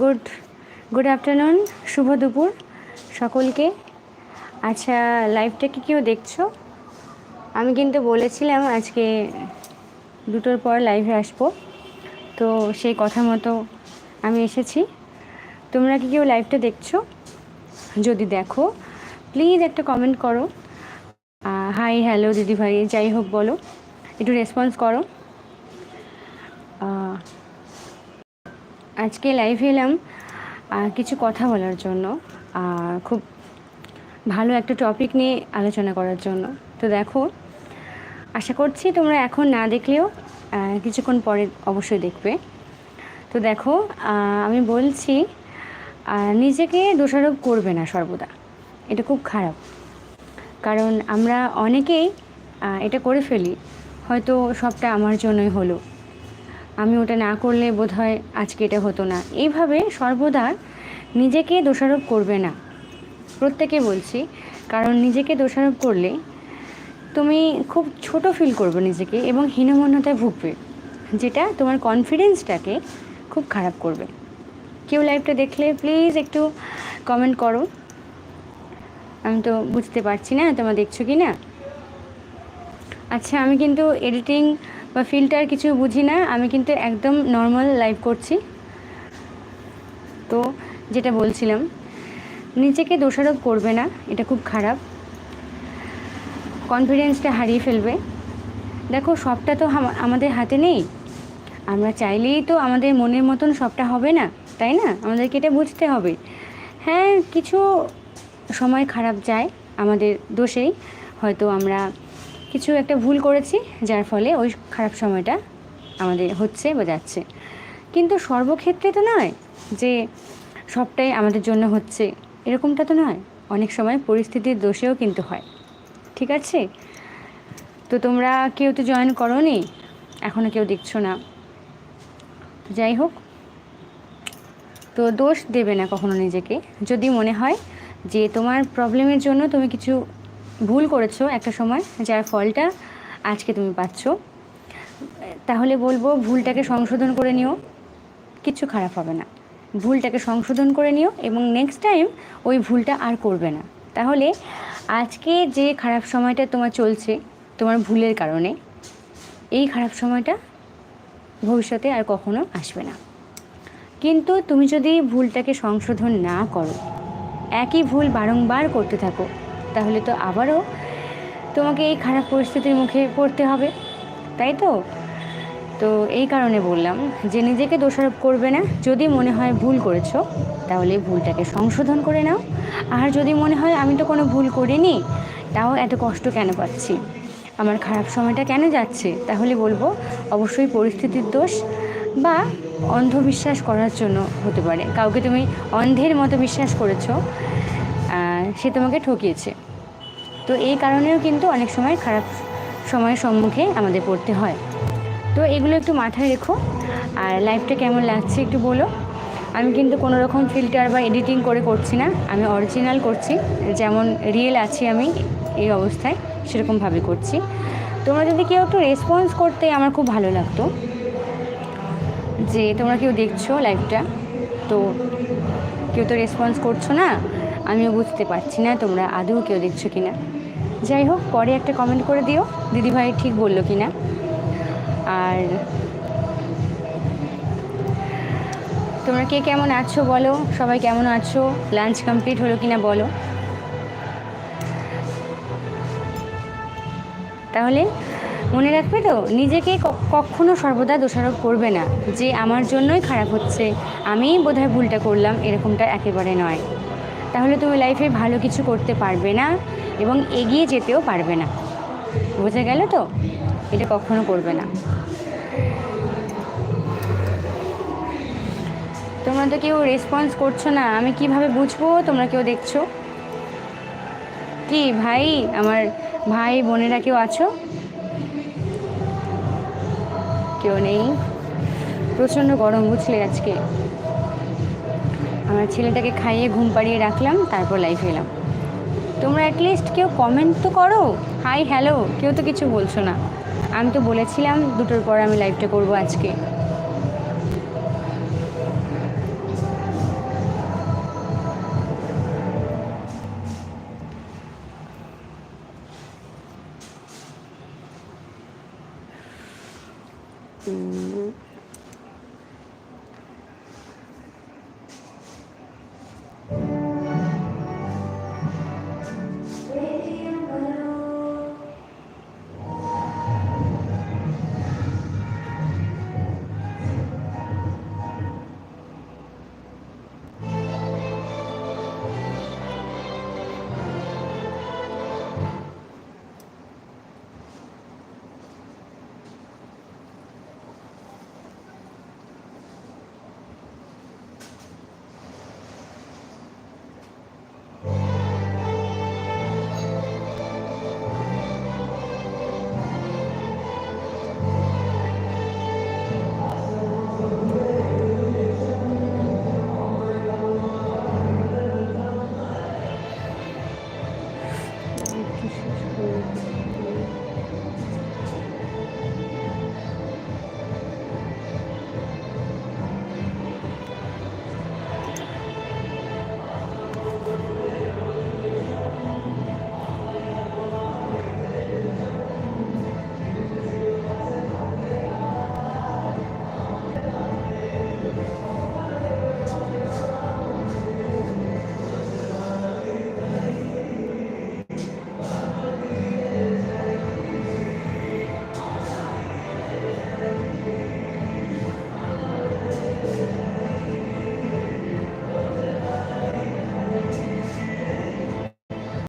Good good afternoon, শুভ দুপুর সকলকে। আচ্ছা লাইভটা কি কেউ দেখছ? আমি কিন্তু বলেছিলাম আজকে দুটোর পর লাইভে আসব, তো সেই কথা মতো আমি এসেছি। তোমরা কি কেউ লাইভটা দেখছ? যদি দেখো, প্লিজ একটা কমেন্ট করো। হাই, হ্যালো দিদিভাই, যাই হোক বলো, একটু রেসপন্স করো। আজকে লাইভে এলাম কিছু কথা বলার জন্য খুব ভালো একটা টপিক নিয়ে আলোচনা করার জন্য। তো দেখো, আশা করছি তোমরা এখন না দেখলেও কিছুক্ষণ পরে অবশ্যই দেখবে। তো দেখো আমি বলছি নিজেকে দোষারোপ করবে না সর্বদা। এটা খুব খারাপ। কারণ আমরা অনেকেই এটা করে ফেলি। হয়তো সবটা আমার জন্যই হলো। আমি ওটা না করলে বোধহয় আজকে এটা হতো না। এইভাবে সর্বদা নিজেকে দোষারোপ করবে না। প্রত্যেকে বলছি, কারণ নিজেকে দোষারোপ করলে তুমি খুব ছোট ফিল করবে নিজেকে এবং হীনমন্যতায় ভুগবে, যেটা তোমার কনফিডেন্সটাকে খুব খারাপ করবে। কেউ লাইভটা দেখলে প্লিজ একটু কমেন্ট করো। আমি তো বুঝতে পারছি না, তোমরা দেখছ কি না আচ্ছা আমি কিন্তু এডিটিং বা ফিল্টার কিছু বুঝি না, আমি কিন্তু একদম নর্মাল লাইভ করছি। তো যেটা বলছিলাম, নিজেকে দোষারোপ করবে না, এটা খুব খারাপ। কনফিডেন্সটা হারিয়ে ফেলবে। দেখো, সবটা তো আমাদের হাতে নেই। আমরা চাইলেই তো আমাদের মনের মতন সবটা হবে না, তাই না? আমাদেরকে এটা বুঝতে হবে। হ্যাঁ কিছু সময় খারাপ যায়, আমাদের দোষেই। হয়তো আমরা কিছু একটা ভুল করেছি, যার ফলে ওই খারাপ সময়টা আমাদের হচ্ছে বা যাচ্ছে। কিন্তু সর্বক্ষেত্রে তো নয় যে সবটাই আমাদের জন্য হচ্ছে, এরকমটা তো নয়। অনেক সময় পরিস্থিতির দোষেও কিন্তু হয়। ঠিক আছে? তো তোমরা কেউ তো জয়েন করো নি এখনও কেউ দেখছ না। যাই হোক। তো দোষ দেবে না কখনো নিজেকে। যদি মনে হয় যে তোমার প্রবলেমের জন্য তুমি কিছু ভুল করেছ একটা সময়, যার ফলটা আজকে তুমি পাচ্ছ। তাহলে বলব, ভুলটাকে সংশোধন করে নিও কিচ্ছু খারাপ হবে না। ভুলটাকে সংশোধন করে নিও এবং নেক্সট টাইম ওই ভুলটা আর করবে না। তাহলে আজকে যে খারাপ সময়টা তোমার চলছে, তোমার ভুলের কারণে, এই খারাপ সময়টা ভবিষ্যতে আর কখনো আসবে না। কিন্তু তুমি যদি ভুলটাকে সংশোধন না করো, একই ভুল বারংবার করতে থাকো তাহলে তো আবারও তোমাকে এই খারাপ পরিস্থিতির মুখে পড়তে হবে, তাই তো? তো এই কারণে বললাম যে নিজেকে দোষারোপ করবে না, যদি মনে হয় ভুল করেছ, তাহলে ভুলটাকে সংশোধন করে নাও। আর যদি মনে হয় আমি তো কোনো ভুল করিনি, তাও এত কষ্ট কেন পাচ্ছি? আমার খারাপ সময়টা কেন যাচ্ছে? তাহলে বলব অবশ্যই পরিস্থিতির দোষ বা অন্ধবিশ্বাস করার জন্য হতে পারে। কাউকে তুমি অন্ধের মতো বিশ্বাস করেছ সে তোমাকে ঠকিয়েছে। তো এই কারণেও কিন্তু অনেক সময় খারাপ সময়ের সম্মুখে আমাদের পড়তে হয়। তো এগুলো একটু মাথায় রেখো। আর লাইফটা কেমন লাগছে একটু বলো। আমি কিন্তু কোনো রকম ফিল্টার বা এডিটিং করে করছি না। আমি অরিজিনাল করছি। যেমন রিয়েল আছি আমি এই অবস্থায়, সেরকমভাবে করছি। তোমরা যদি কেউ একটু রেসপন্স করতে আমার খুব ভালো লাগতো। যে তোমরা কেউ দেখছ লাইভটা তো কেউ তো রেসপন্স করছ না আমিও বুঝতে পারছি না তোমরা আদৌ কেউ দেখছ কি না যাই হোক, পরে একটা কমেন্ট করে দিও, দিদিভাই ঠিক বলল কি না আর তোমরা কে কেমন আছো বলো, সবাই কেমন আছো লাঞ্চ কমপ্লিট হলো কি না বলো। তাহলে মনে রাখবে তো, নিজেকে কখনো সর্বদা দোষারোপ করবে না, যে আমার জন্যই খারাপ হচ্ছে, আমিই বোধহয় ভুলটা করলাম, এরকমটা একেবারে নয়। তাহলে তুমি লাইফে ভালো কিছু করতে পারবে না এবং এগিয়ে যেতেও পারবে না। বোঝা গেল তো? এটা কখনো করবে না। তোমরা তো কেউ রেসপন্স করছ না। আমি কীভাবে বুঝব? তোমরা কেউ দেখছ? কি ভাই? আমার ভাই, বোনেরা কেউ আছো? কেউ নেই? প্রচণ্ড গরম, বুঝলে আজকে। আমার ছেলেটাকে খাইয়ে ঘুম পাড়িয়ে রাখলাম, তারপর লাইফ এলাম। তোমরা অ্যাটলিস্ট কেউ কমেন্ট তো করো। হাই হ্যালো কেউ তো কিছু বলছো না। আমি তো বলেছিলাম, দুটোর পর আমি লাইভটা করব আজকে। Mm-hmm.